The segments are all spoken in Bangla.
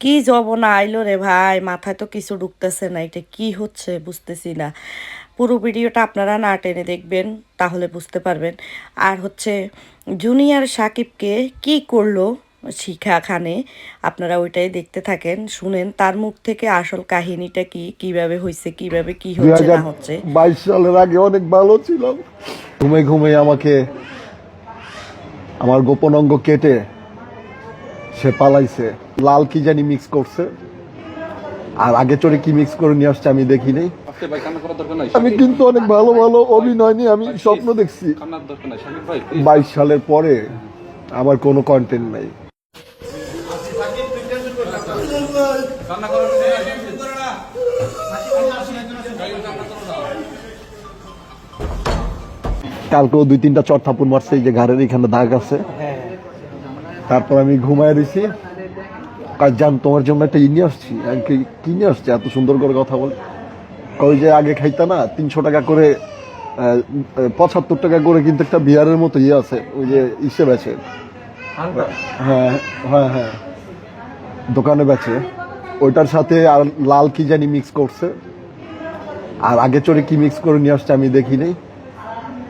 কি জবনা আইলো রে ভাই? মাথায় তো কিছু ঢুকতেছে না এটা কি হচ্ছে বুঝতেছি না। পুরো ভিডিওটা আপনারা না টেনে দেখবেন তাহলে বুঝতে পারবেন। আর হচ্ছে জুনিয়র সাকিবকে কি করল শিখা খানে? আপনারা ওইটাই দেখতে থাকেন শুনেন তার মুখ থেকে আসল কাহিনীটা কি কীভাবে হয়েছে কীভাবে কি হচ্ছে না হচ্ছে। বাইশ সালের আগে অনেক ভালো ছিলাম। ঘুমে ঘুমে আমাকে আমার গোপন অঙ্গ কেটে সে পালাইছে। লাল কি জানি মিক্স করছে। আর আগে চড়ে কি মিক্স করে নিয়ে আসছে আমি দেখি নাই। আজকে ভাই কান্না করার দরকার নাই আমি কিন্তু অনেক ভালো ভালো অভিনয় নিয়ে আমি স্বপ্ন দেখছি। বাইশ সালের পরে আমার কোনো কন্টেন্ট নাই। কালকেও দুই তিনটা চট থাপুর মারছে এই যে ঘাড়ের এখানে দাগ আছে। তারপর আমি ঘুমায় রয়েছি কাজ জান তোমার জন্য একটা ইনি আসছি। আমি কি নিয়ে আসছি? এত সুন্দর করে কথা বল। কই যে আগে খাইতা না তিনশো টাকা করে পঁচাত্তর টাকা করে কিন্তু একটা বিয়ারের মতো ইয়ে আছে ওই যে ইসে বেছে হ্যাঁ হ্যাঁ হ্যাঁ। দোকানে বেচে। ওইটার সাথে আর লাল কি জানি মিক্স করছে। আর আগে চড়ে কি মিক্স করে নিয়ে আসছে আমি দেখি নাই।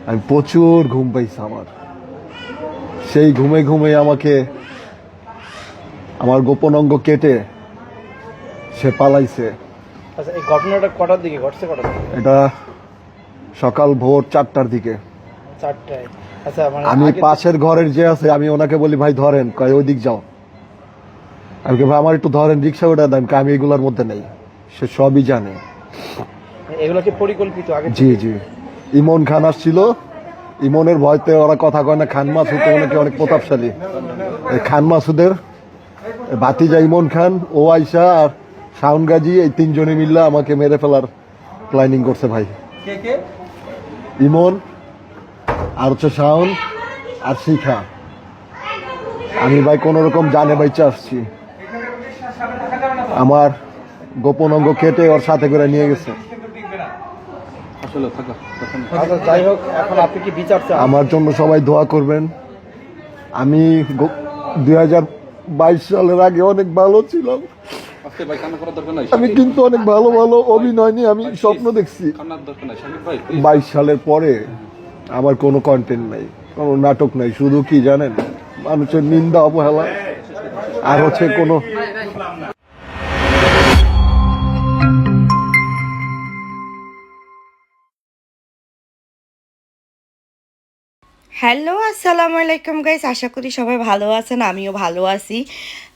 আমি প্রচুর ঘুম পাইছি আমার। সেই ঘুমে ঘুমে আমাকে আমার গোপন অঙ্গ কেটে সে পালাইছে। আচ্ছা এই ঘটনাটা কটার দিকে? ঘটছে কটার দিকে? এটা সকাল ভোর চারটার দিকে। চারটায়। আচ্ছা মানে আমি আগে- পাশের ঘরের যে আছে আমি ওনাকে বলি ভাই ধরেন। কয় ওই দিক যাও। আমি কি, ভাই আমার একটু ধরেন রিক্সা ওটা দেন। কয়, আমি এগুলোর মধ্যে নেই। সে সবই জানে। এগুলো কি পরিকল্পিত? আগে জি জি। ইমন খান আসছিল। ইমনের ভয়তে ওরা কথা কয় না খান মাসুদ অনেকে অনেক প্রতাপশালী। এই খান মাসুদের ভাতিজা ইমন খান ও আইসা আর শাউন গাজী এই তিনজনে মিললে আমাকে মেরে ফেলার প্ল্যানিং করছে ভাই। কে কে? ইমন আর হচ্ছে শাওন আর শিখা। আমি ভাই কোন রকম জানে বাইচে আসছি। আমার গোপন অঙ্গ কেটে ওর সাথে করে নিয়ে গেছে। আচ্ছা যাই হোক এখন আপনি কি বিচার চান? আমার জন্য সবাই দোয়া করবেন। আমি দুই হাজার বাইশ সালের আগে অনেক ভালো ছিলাম। আমি কিন্তু অনেক ভালো ভালো অভিনয় নিয়ে আমি স্বপ্ন দেখছি। বাইশ সালের পরে আমার কোনো কন্টেন্ট নাই কোনো নাটক নাই। শুধু কি জানেন? মানুষের নিন্দা অবহেলা। আর হচ্ছে কোনো হ্যালো আসসালামু আলাইকুম গাইস আশা করি সবাই ভালো আছেন আমিও ভালো আছি।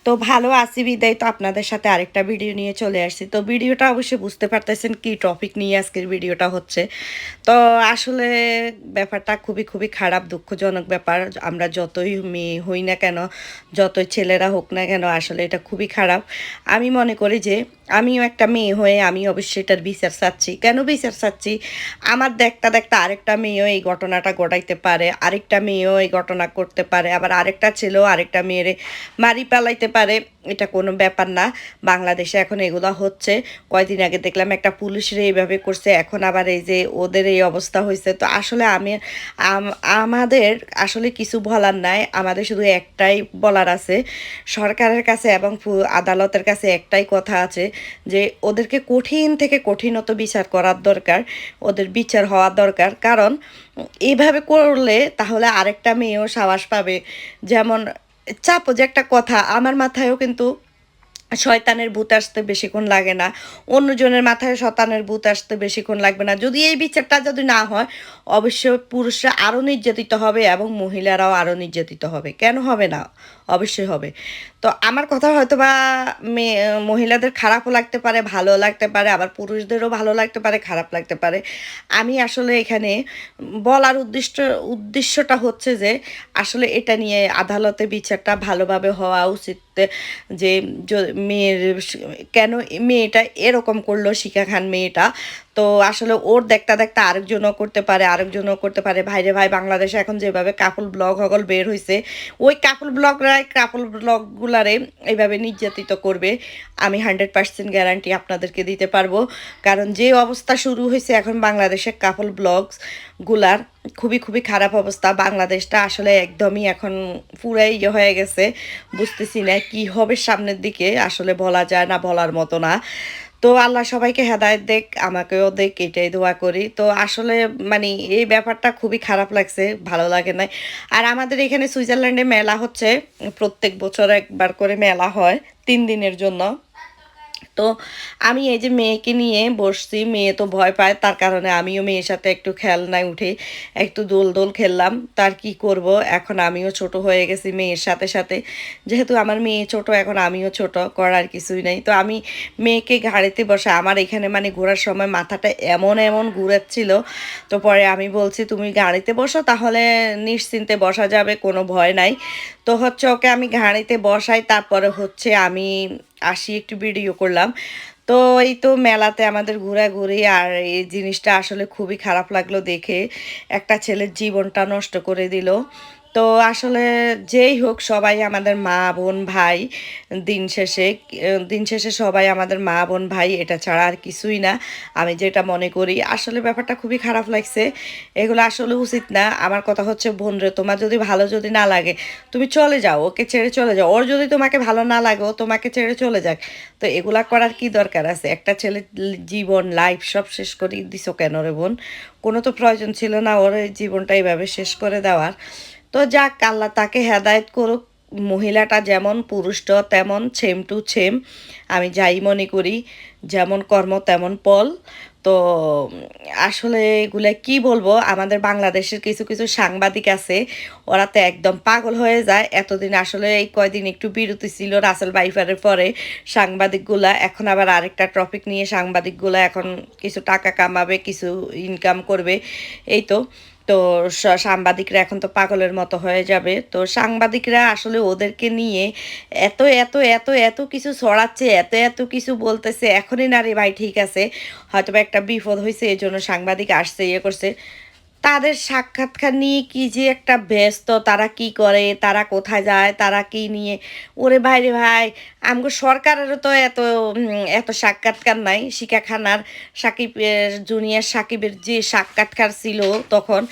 তো ভালো আছি বিদায়। তো আপনাদের সাথে আরেকটা ভিডিও নিয়ে চলে আসছি। তো ভিডিওটা অবশ্যই বুঝতে পারতেছেন কি টপিক নিয়ে আজকের ভিডিওটা হচ্ছে। তো আসলে ব্যাপারটা খুবই খুবই খারাপ, দুঃখজনক ব্যাপার। আমরা যতই মেয়ে হই না কেন, যতই ছেলেরা হোক না কেন, আসলে এটা খুবই খারাপ। আমি মনে করি যে, আমিও একটা মেয়ে হয়ে আমি অবশ্যই এটার বিচার চাচ্ছি। কেন বিচার চাচ্ছি? আমার দেখতা দেখতা আরেকটা মেয়েও এই ঘটনাটা ঘটাইতে পারে, আরেকটা মেয়েও এই ঘটনা করতে পারে, আবার আরেকটা ছেলেও আরেকটা মেয়েরে মারি পালাইতে পারে, এটা কোনো ব্যাপার না। বাংলাদেশে এখন এগুলো হচ্ছে। কয়দিন আগে দেখলাম একটা পুলিশরে এইভাবে করছে, এখন আবার এই যে ওদের এই অবস্থা হয়েছে তো আসলে আমি আমাদের আসলে কিছু বলার নাই, আমাদের শুধু একটাই বলার আছে। সরকারের কাছে এবং আদালতের কাছে একটাই কথা আছে যে, ওদেরকে কঠিন থেকে কঠিনত বিচার করার দরকার, ওদের বিচার হওয়া দরকার। কারণ এইভাবে করলে তাহলে আরেকটা মেয়েও সাহস পাবে। যেমন চাপো যে একটা কথা, আমার মাথায়ও কিন্তু শয়তানের ভূত আসতে বেশিক্ষণ লাগে না। অন্যজনের মাথায় শতানের ভূত আসতে বেশিক্ষণ লাগবে না। যদি এই বিচারটা যদি না হয়, অবশ্যই পুরুষরা আরও নির্যাতিত হবে এবং মহিলারাও আরও নির্যাতিত হবে। কেন হবে না? অবশ্যই হবে। তো আমার কথা হয়তো বা মেয়ে মহিলাদের খারাপও লাগতে পারে ভালো লাগতে পারে, আবার পুরুষদেরও ভালো লাগতে পারে, খারাপ লাগতে পারে। আমি আসলে এখানে বলার উদ্দেশ্য উদ্দেশ্যটা হচ্ছে যে, আসলে এটা নিয়ে আদালতে বিচারটা ভালোভাবে হওয়া উচিত, যে মেয়ের কেন মেয়েটা এরকম করল, শিখা খান মেয়েটা। তো আসলে ওর দেখতে দেখতে আরেকজনও করতে পারে, আরেকজনও করতে পারে। ভাইরে ভাই, বাংলাদেশে এখন যেভাবে কাপল ব্লগ হগল বের হয়েছে ওই কাপল ব্লগরাই কাপল ব্লগগুলারে এইভাবে নির্যাতিত করবে, আমি হান্ড্রেড পার্সেন্ট গ্যারান্টি আপনাদেরকে দিতে পারব। কারণ যে অবস্থা শুরু হয়েছে এখন বাংলাদেশের কাপল ব্লগসগুলার, খুবই খুবই খারাপ অবস্থা। বাংলাদেশটা আসলে একদমই এখন পুরাই ইয়ে হয়ে গেছে, বুঝতেছি না কী হবে সামনের দিকে, আসলে বলা যায় না, বলার মতো না। তো আল্লাহ সবাইকে হেদায়ত দেখ আমাকেও দেখ এটাই দোয়া করি। তো আসলে মানে এই ব্যাপারটা খুবই খারাপ লাগছে, ভালো লাগে না আর আমাদের এখানে সুইজারল্যান্ডে মেলা হচ্ছে, প্রত্যেক বছর একবার করে মেলা হয়, তিন দিনের জন্য। তো আমি এই যে মেয়েকে নিয়ে বসছি, মেয়ে তো ভয় পায়, তার কারণে আমিও মেয়ের সাথে একটু খেলনায় উঠে একটু দোল দোল খেললাম, তার কি করব? এখন আমিও ছোট হয়ে গেছি মেয়ের সাথে সাথে। যেহেতু আমার মেয়ে ছোট, এখন আমিও ছোট, করার কিছুই নাই। তো আমি মেয়েকে ঘাড়িতে বসে, আমার এখানে মানে ঘোরার সময় মাথাটা এমন এমন ঘুরাচ্ছিল, তো পরে আমি বলছি, তুমি গাড়িতে বসো, তাহলে নিশ্চিন্তে বসা যাবে, কোনো ভয় নাই। তো হচ্ছে ওকে আমি ঘাড়িতে বসাই, তারপরে হচ্ছে আমি আসি, একটু ভিডিও করলাম। তো এই তো মেলাতে আমাদের ঘোরাঘুরি আর এই জিনিসটা আসলে খুবই খারাপ লাগল দেখে। একটা ছেলের জীবনটা নষ্ট করে দিল। তো আসলে যেই হোক সবাই আমাদের মা, বোন, ভাই, দিন শেষে দিন শেষে সবাই আমাদের মা, বোন, ভাই, এটা ছাড়া আর কিছুই না। আমি যেটা মনে করি, আসলে ব্যাপারটা খুবই খারাপ লাগছে। এগুলো আসলে উচিত না। আমার কথা হচ্ছে, বোন রে, তোমার যদি ভালো যদি না লাগে, তুমি চলে যাও, ওকে ছেড়ে চলে যাও। ওর যদি তোমাকে ভালো না লাগে, ও তোমাকে ছেড়ে চলে যাক। তো এগুলা করার কি দরকার আছে? একটা ছেলে জীবন লাইফ সব শেষ করে দিছো কেন রে বোন? কোনো তো প্রয়োজন ছিল না ওর জীবনটা এইভাবে শেষ করে দেওয়ার। তো যাক, আল্লাহ তাকে হেদায়েত করুক। মহিলাটা যেমন পুরুষটা তেমন ছেম টু ছেম আমি যাই মনে করি, যেমন কর্ম তেমন পল তো আসলে এগুলো কি বলব, আমাদের বাংলাদেশের কিছু কিছু সাংবাদিক আছে, ওরা তো একদম পাগল হয়ে যায়। এতদিন আসলে এই কয়দিন একটু বিরতি ছিল রাসেল বাইফারের পরে সাংবাদিকগুলা। এখন আবার আরেকটা টপিক নিয়ে সাংবাদিকগুলা এখন কিছু টাকা কামাবে, কিছু ইনকাম করবে। এই তো। তো সাংবাদিকরা এখন তো পাগলের মতো হয়ে যাবে। তো সাংবাদিকরা আসলে ওদেরকে নিয়ে এত এত এত এত কিছু ছড়াচ্ছে, এত এত কিছু বলতেছে, এখনই নারী ভাই ঠিক আছে। হয়তো একটা বিপদ হয়েছে এই জন্য সাংবাদিক আসছে ইয়ে করছে। তাদের সাক্ষাৎকার নিয়ে কি যে একটা ব্যস্ত, তারা কি করে, তারা কোথায় যায়, তারা কি নিয়ে, ওরে ভাইরে ভাই, আমগো সরকারেরও তো এত এত সাক্ষাৎকার নাই। শিকাখানার সাকিব জুনিয়র সাকিবের যে সাক্ষাৎকার ছিল তখন,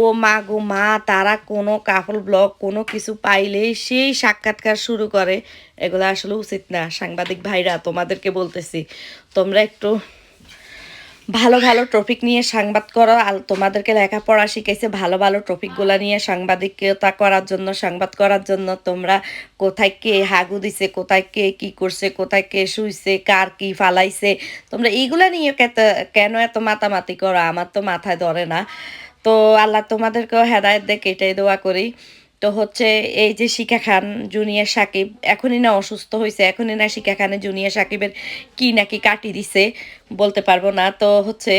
ও মা গো মা, তারা কোনো কাপল ব্লগ, কোনো কিছু পাইলেই সেই সাক্ষাৎকার শুরু করে। এগুলো আসলে উচিত না, সাংবাদিক ভাইরা তোমাদেরকে বলতেছি, তোমরা একটু ভালো ভালো টপিক নিয়ে সাংবাদ করো। আর তোমাদেরকে লেখাপড়া শিখেছে ভালো ভালো টপিকগুলো নিয়ে সাংবাদিকতা করার জন্য, সাংবাদ করার জন্য তোমরা কোথায় কে হাগু দিছে, কোথায় কে কি করছে, কোথায় কে শুইছে, কার কি ফালাইছে, তোমরা এইগুলা নিয়ে কেত- কেন এত মাতামাতি করো? আমার তো মাথায় ধরে না। তো আল্লাহ তোমাদেরকেও হেদায়ত দেখ এটাই দোয়া করি। তো হচ্ছে এই যে শিখা খান, জুনিয়র সাকিব, এখনই না অসুস্থ হয়েছে এখনই না শিখা খানের, জুনিয়র সাকিবের কি নাকি কাটি দিছে, বলতে পারব না। তো হচ্ছে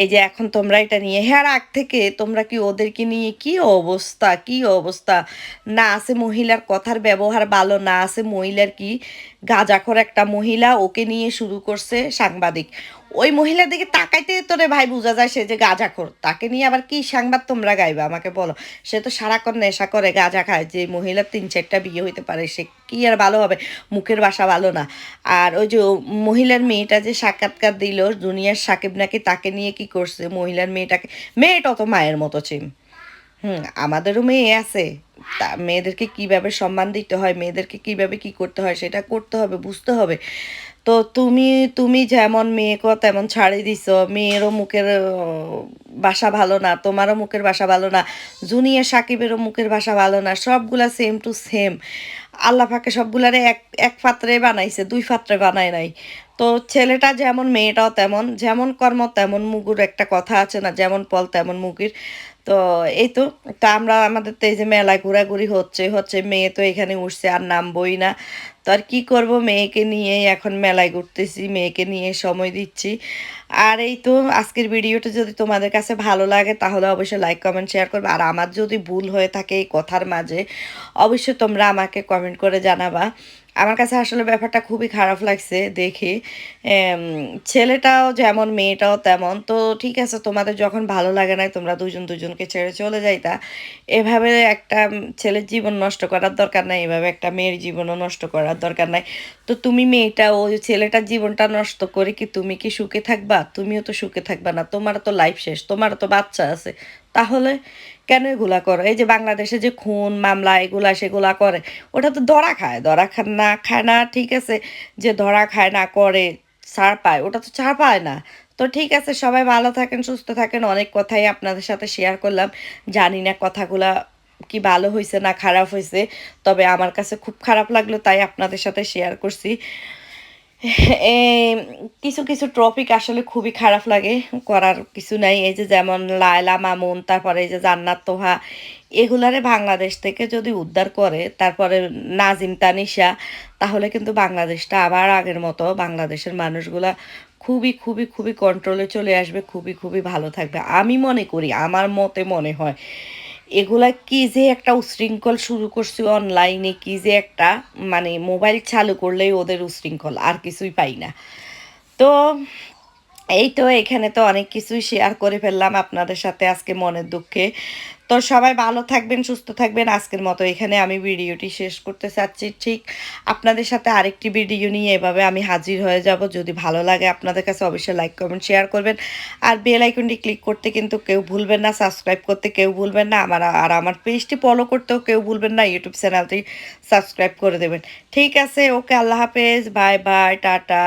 এই যে এখন তোমরা এটা নিয়ে হ্যাঁ আগ থেকে তোমরা কি ওদেরকে নিয়ে কি অবস্থা কি অবস্থা? না আছে মহিলার কথার ব্যবহার ভালো, না আছে মহিলার কি গাজাখর একটা মহিলা ওকে নিয়ে শুরু করছে সাংবাদিক। ওই মহিলার দিকে তাকাইতে তোরে ভাই বোঝা যায় সে যে গাঁজাখোর তাকে নিয়ে আবার কি সাংবাদ তোমরা গাইবে? আমাকে বলো। সে তো সারাক্ষণ নেশা করে গাঁজা খায়। যে মহিলার তিন চারটা বিয়ে হইতে পারে, সে কি আর ভালো হবে? মুখের বাসা ভালো না। আর ওই যে মহিলার মেয়েটা যে সাক্ষাৎকার দিল, দুনিয়ার সাকিব নাকি তাকে নিয়ে কি করছে? মহিলার মেয়েটাকে মেয়েটা তো মায়ের মতো চিম হুম, আমাদেরও মেয়ে আছে। তা মেয়েদেরকে কীভাবে সম্মান দিতে হয়? মেয়েদেরকে কীভাবে কি করতে হয়? সেটা করতে হবে, বুঝতে হবে। তো তুমি তুমি যেমন মেয়েকে তেমন ছাড়ি দিছ, মেয়েরও মুখের বাসা ভালো না, তোমারও মুখের বাসা ভালো না জুনিয়র সাকিবেরও মুখের বাসা ভালো না, সবগুলা সেম টু সেম আল্লাহ পাকে সবগুলারে এক এক পাত্রে বানাইছে, দুই পাত্রে বানায় নাই। তো ছেলেটা যেমন, মেয়েটাও তেমন, যেমন কর্ম তেমন মুগুর একটা কথা আছে না, যেমন পল তেমন মুগির। তো এই তো, তা আমরা আমাদের তো এই যে মেলায় ঘোরাঘুরি হচ্ছে হচ্ছে মেয়ে তো এখানে উঠছে, আর নামবই না। তো আর কী করব? মেয়েকে নিয়ে এখন মেলায় ঘুরতেছি, মেয়েকে নিয়ে সময় দিচ্ছি। আর এই তো আজকের ভিডিওটা যদি তোমাদের কাছে ভালো লাগে, তাহলে অবশ্যই লাইক কমেন্ট শেয়ার করবে। আর আমার যদি ভুল হয়ে থাকে এই কথার মাঝে, অবশ্যই তোমরা আমাকে কমেন্ট করে জানাবা। আমার কাছে আসলে ব্যাপারটা খুবই খারাপ লাগছে দেখে। ছেলেটাও যেমন, মেয়েটাও তেমন। তো ঠিক আছে, তোমাদের যখন ভালো লাগে না তোমরা দুজন দুজনকে ছেড়ে চলে যাইতা। এভাবে একটা ছেলের জীবন নষ্ট করার দরকার নাই, এভাবে একটা মেয়ের জীবনও নষ্ট করার দরকার নাই। তো তুমি মেয়েটা, ওই ছেলেটার জীবনটা নষ্ট করে কি তুমি কি সুখে থাকবা? তুমিও তো সুখে থাকবা না তোমার তো লাইফ শেষ তোমার তো বাচ্চা আছে। তাহলে কেন এগুলা করো? এই যে বাংলাদেশে যে খুন, মামলা, এগুলা সেগুলা করে, ওটা তো ধরা খায়। ধরা খা, না খায় না, ঠিক আছে, যে ধরা খায় না, করে, ছাড় পায়, ওটা তো ছাড় পায় না। তো ঠিক আছে, সবাই ভালো থাকেন, সুস্থ থাকেন। অনেক কথাই আপনাদের সাথে শেয়ার করলাম। জানি না কথাগুলা কি ভালো হয়েছে না খারাপ হয়েছে তবে আমার কাছে খুব খারাপ লাগল, তাই আপনাদের সাথে শেয়ার করছি। কিছু কিছু টপিক আসলে খুবই খারাপ লাগে, করার কিছু নাই। এই যে যেমন লায়লা মামুন, তারপরে এই যে জান্নাত তোহা, এগুলারে বাংলাদেশ থেকে যদি উদ্ধার করে, তারপরে নাজিম তানিশা, তাহলে কিন্তু বাংলাদেশটা আবার আগের মতো বাংলাদেশের মানুষগুলা খুবই খুবই খুবই কন্ট্রোলে চলে আসবে, খুবই খুবই ভালো থাকবে। আমি মনে করি, আমার মতে মনে হয় এগুলা কি যে একটা উশৃঙ্খল শুরু করছি অনলাইনে কি যে একটা মানে মোবাইল চালু করলেই ওদের উশৃঙ্খল, আর কিছুই পাই না। তো এই তো এখানে তো অনেক কিছুই শেয়ার করে ফেললাম আপনাদের সাথে আজকে মনের দুঃখে। তো সবাই ভালো থাকবেন, সুস্থ থাকবেন। আজকের মতো এখানে আমি ভিডিওটি শেষ করতে চাচ্ছি। ঠিক আপনাদের সাথে আরেকটি ভিডিও নিয়ে এভাবে আমি হাজির হয়ে যাব। যদি ভালো লাগে আপনাদের কাছে অবশ্যই লাইক কমেন্ট শেয়ার করবেন। আর বেল আইকনটি ক্লিক করতে কিন্তু কেউ ভুলবেন না সাবস্ক্রাইব করতে কেউ ভুলবেন না। আমার, আর আমার পেজটি ফলো করতেও কেউ ভুলবেন না ইউটিউব চ্যানেলটি সাবস্ক্রাইব করে দেবেন। ঠিক আছে, ওকে আল্লাহ হাফেজ। Bye bye tata.